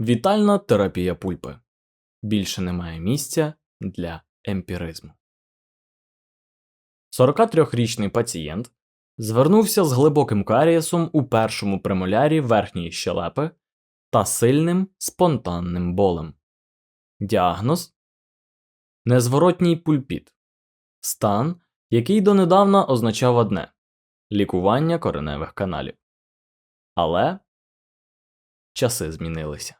Вітальна терапія пульпи. Більше немає місця для емпіризму. 43-річний пацієнт звернувся з глибоким карієсом у першому премолярі верхньої щелепи та сильним спонтанним болем. Діагноз незворотній пульпіт. Стан, який донедавна означав одне лікування кореневих каналів. Але часи змінилися.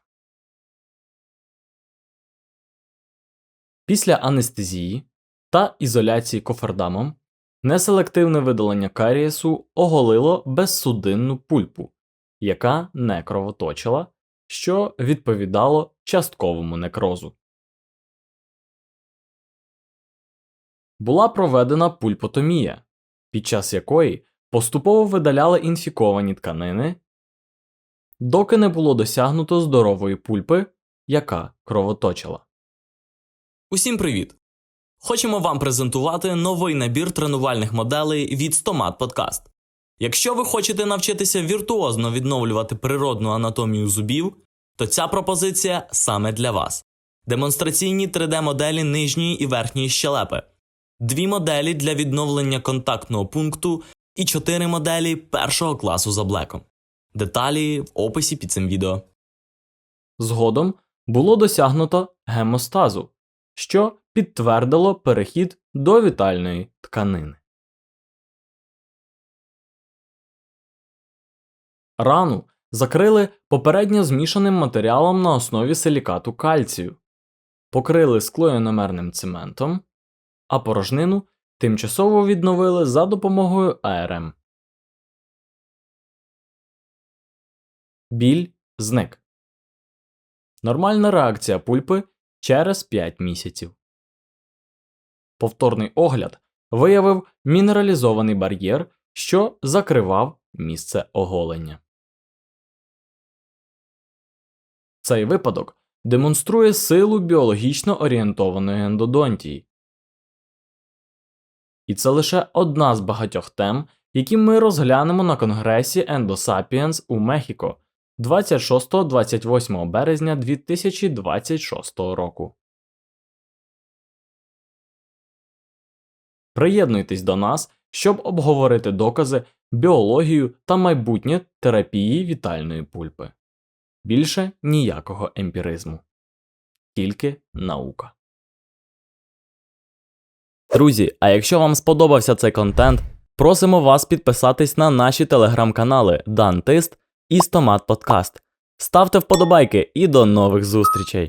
Після анестезії та ізоляції кофердамом неселективне видалення карієсу оголило безсудинну пульпу, яка не кровоточила, що відповідало частковому некрозу. Була проведена пульпотомія, під час якої поступово видаляли інфіковані тканини, доки не було досягнуто здорової пульпи, яка кровоточила. Усім привіт! Хочемо вам презентувати новий набір тренувальних моделей від Stomat Podcast. Якщо ви хочете навчитися віртуозно відновлювати природну анатомію зубів, то ця пропозиція саме для вас. Демонстраційні 3D-моделі нижньої і верхньої щелепи, дві моделі для відновлення контактного пункту і чотири моделі першого класу за блеком. Деталі в описі під цим відео. Згодом було досягнуто гемостазу, що підтвердило перехід до вітальної тканини. Рану закрили попередньо змішаним матеріалом на основі силікату кальцію, покрили склоєномерним цементом, а порожнину тимчасово відновили за допомогою АРМ. Біль зник. Нормальна реакція пульпи через 5 місяців. Повторний огляд виявив мінералізований бар'єр, що закривав місце оголення. Цей випадок демонструє силу біологічно орієнтованої ендодонтії. І це лише одна з багатьох тем, які ми розглянемо на конгресі Endosаpiens у Мехіко 26-28 березня 2026 року. Приєднуйтесь до нас, щоб обговорити докази, біологію та майбутнє терапії вітальної пульпи. Більше ніякого емпіризму. Тільки наука. Друзі, а якщо вам сподобався цей контент, просимо вас підписатись на наші телеграм-канали Дантист і Стомат Подкаст. Ставте вподобайки і до нових зустрічей!